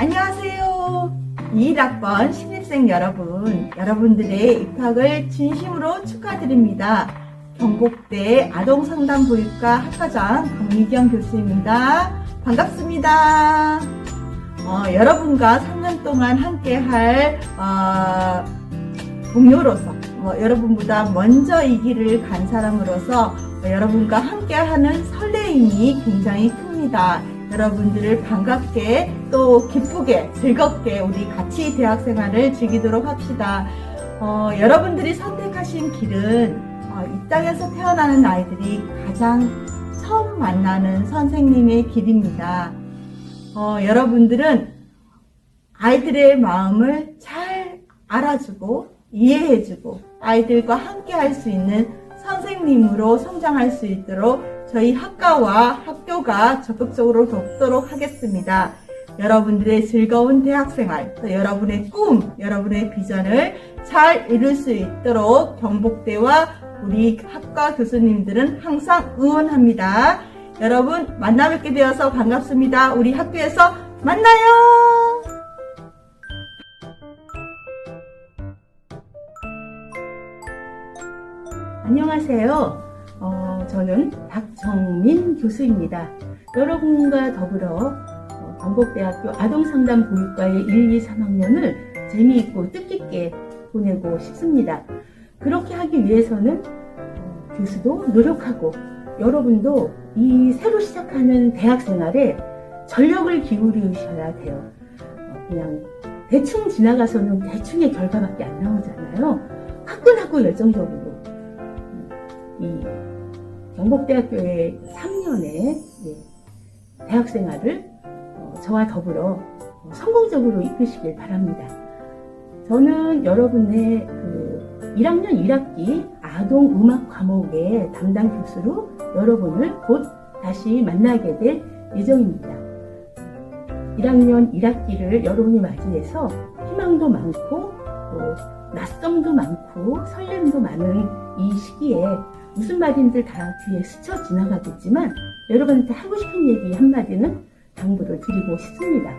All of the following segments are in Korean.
안녕하세요. 21학번 신입생 여러분, 여러분들의 입학을 진심으로 축하드립니다. 경북대 아동상담보육과 학과장 강미경 교수입니다. 반갑습니다. 어, 여러분과 3년 동안 함께할 어, 동료로서 뭐, 여러분보다 먼저 이 길을 간 사람으로서 어, 여러분과 함께하는 설레임이 굉장히 큽니다. 여러분들을 반갑게 또 기쁘게 즐겁게 우리 같이 대학 생활을 즐기도록 합시다. 어, 여러분들이 선택하신 길은 어, 이 땅에서 태어나는 아이들이 가장 처음 만나는 선생님의 길입니다. 어, 여러분들은 아이들의 마음을 잘 알아주고 이해해주고 아이들과 함께 할 수 있는 선생님으로 성장할 수 있도록 저희 학과와 학교가 적극적으로 돕도록 하겠습니다. 여러분들의 즐거운 대학생활, 또 여러분의 꿈, 여러분의 비전을 잘 이룰 수 있도록 경북대와 우리 학과 교수님들은 항상 응원합니다. 여러분 만나 뵙게 되어서 반갑습니다. 우리 학교에서 만나요. 안녕하세요. 어, 저는 박정민 교수입니다. 여러분과 더불어 어, 경북대학교 아동상담 보육과의 1, 2, 3학년을 재미있고 뜻깊게 보내고 싶습니다. 그렇게 하기 위해서는 어, 교수도 노력하고 여러분도 이 새로 시작하는 대학 생활에 전력을 기울이셔야 돼요. 어, 그냥 대충 지나가서는 대충의 결과밖에 안 나오잖아요. 화끈하고 열정적으로 이 경북대학교의 3년의 대학 생활을 어, 저와 더불어 어, 성공적으로 이끄시길 바랍니다. 저는 여러분의 그 1학년 1학기 아동 음악 과목의 담당 교수로 여러분을 곧 다시 만나게 될 예정입니다. 1학년 1학기를 여러분이 맞이해서 희망도 많고 또 낯섦도 많고 설렘도 많은 이 시기에 무슨 말인들 다 뒤에 스쳐 지나가겠지만 여러분한테 하고 싶은 얘기 한마디는 당부를 드리고 싶습니다.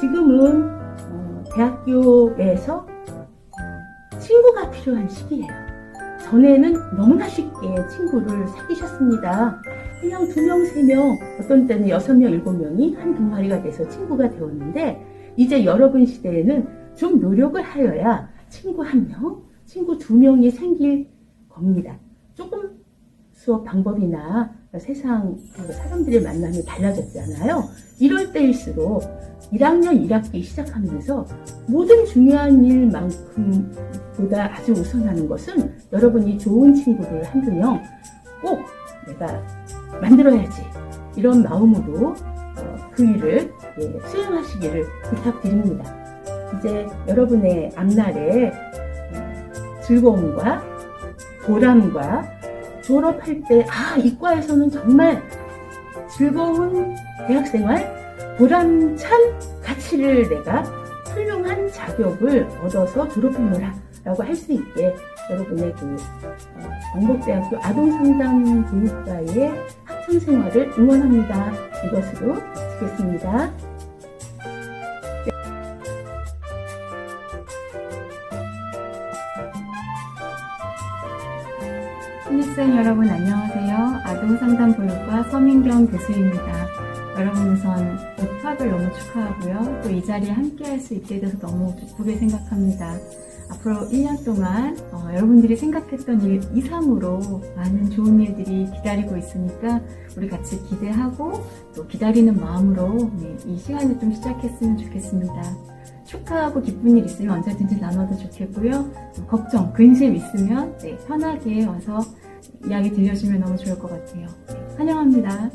지금은 어, 대학교에서 친구가 필요한 시기예요. 전에는 너무나 쉽게 친구를 사귀셨습니다. 그냥 두 명, 세 명, 어떤 때는 여섯 명, 일곱 명이 한 동아리가 돼서 친구가 되었는데 이제 여러분 시대에는 좀 노력을 하여야 친구 한 명, 친구 두 명이 생길 겁니다. 조금 수업 방법이나 세상 그 사람들의 만남이 달라졌잖아요. 이럴 때일수록 1학년 1학기 시작하면서 모든 중요한 일만큼 보다 아주 우선하는 것은 여러분이 좋은 친구를 한두 명 꼭 내가 만들어야지 이런 마음으로 어, 그 일을 예, 수행하시기를 부탁드립니다. 이제 여러분의 앞날에 어, 즐거움과 보람과 졸업할 때, 아, 이과에서는 정말 즐거운 대학생활, 보람찬 가치를 내가 훌륭한 자격을 얻어서 졸업했노라. 라고 할 수 있게 여러분의 그, 어, 경북대학교 아동상담교육과의 학창생활을 응원합니다. 이것으로 마치겠습니다. 신입생 여러분 안녕하세요. 아동상담보육과 서민경 교수입니다. 여러분 우선 입학을 너무 축하하고요. 또 이 자리에 함께 할 수 있게 돼서 너무 기쁘게 생각합니다. 앞으로 1년 동안 어, 여러분들이 생각했던 일 이상으로 많은 좋은 일들이 기다리고 있으니까 우리 같이 기대하고 또 기다리는 마음으로 네, 이 시간을 좀 시작했으면 좋겠습니다. 축하하고 기쁜 일 있으면 언제든지 나눠도 좋겠고요. 걱정, 근심 있으면 네, 편하게 와서 이야기 들려주면 너무 좋을 것 같아요. 네, 환영합니다.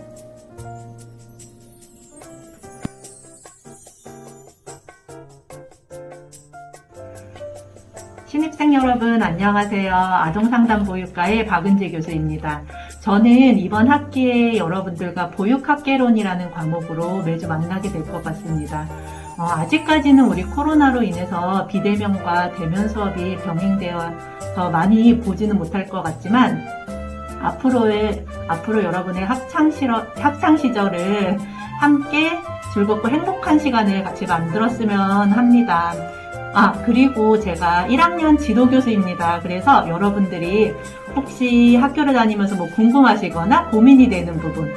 신입생 여러분 안녕하세요. 아동상담보육과의 박은지 교수입니다. 저는 이번 학기에 여러분들과 보육학개론이라는 과목으로 매주 만나게 될 것 같습니다. 어, 아직까지는 우리 코로나로 인해서 비대면과 대면 수업이 병행되어서 많이 보지는 못할 것 같지만 앞으로의 앞으로 여러분의 학창 시절 학창 시절을 함께 즐겁고 행복한 시간을 같이 만들었으면 합니다. 아, 그리고 제가 1학년 지도교수입니다. 그래서 여러분들이 혹시 학교를 다니면서 뭐 궁금하시거나 고민이 되는 부분,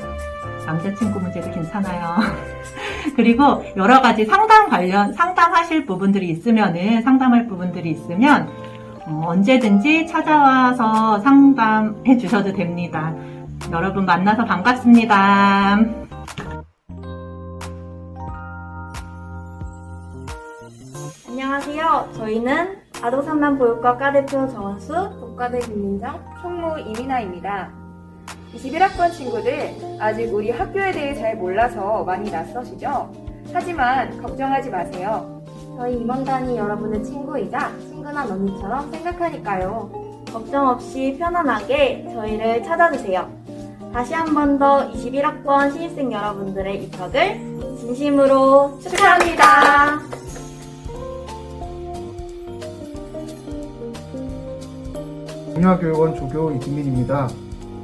남자친구 문제도 괜찮아요. 그리고 여러 가지 상담 관련, 상담하실 부분들이 있으면은, 상담할 부분들이 있으면, 어, 언제든지 찾아와서 상담해 주셔도 됩니다. 여러분 만나서 반갑습니다. 안녕하세요. 저희는 아동상담 보육과 과 대표 정원수, 국가대 김민정, 총무 이민아입니다. 21학번 친구들, 아직 우리 학교에 대해 잘 몰라서 많이 낯서시죠? 하지만 걱정하지 마세요. 저희 임원단이 여러분의 친구이자 친근한 언니처럼 생각하니까요. 걱정 없이 편안하게 저희를 찾아주세요. 다시 한 번 더 21학번 신입생 여러분들의 입학을 진심으로 축하합니다. 중요교육원 조교 이김민입니다.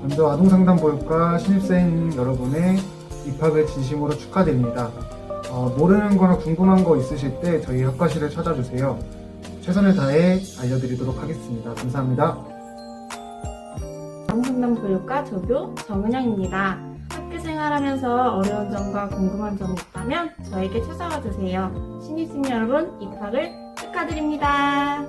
먼저 아동상담보육과 신입생 여러분의 입학을 진심으로 축하드립니다. 어, 모르는 거나 궁금한 거 있으실 때 저희 학과실을 찾아주세요. 최선을 다해 알려드리도록 하겠습니다. 감사합니다. 아동상담 보육과 조교 정은영입니다. 학교 생활하면서 어려운 점과 궁금한 점이 있다면 저에게 찾아와 주세요. 신입생 여러분 입학을 축하드립니다.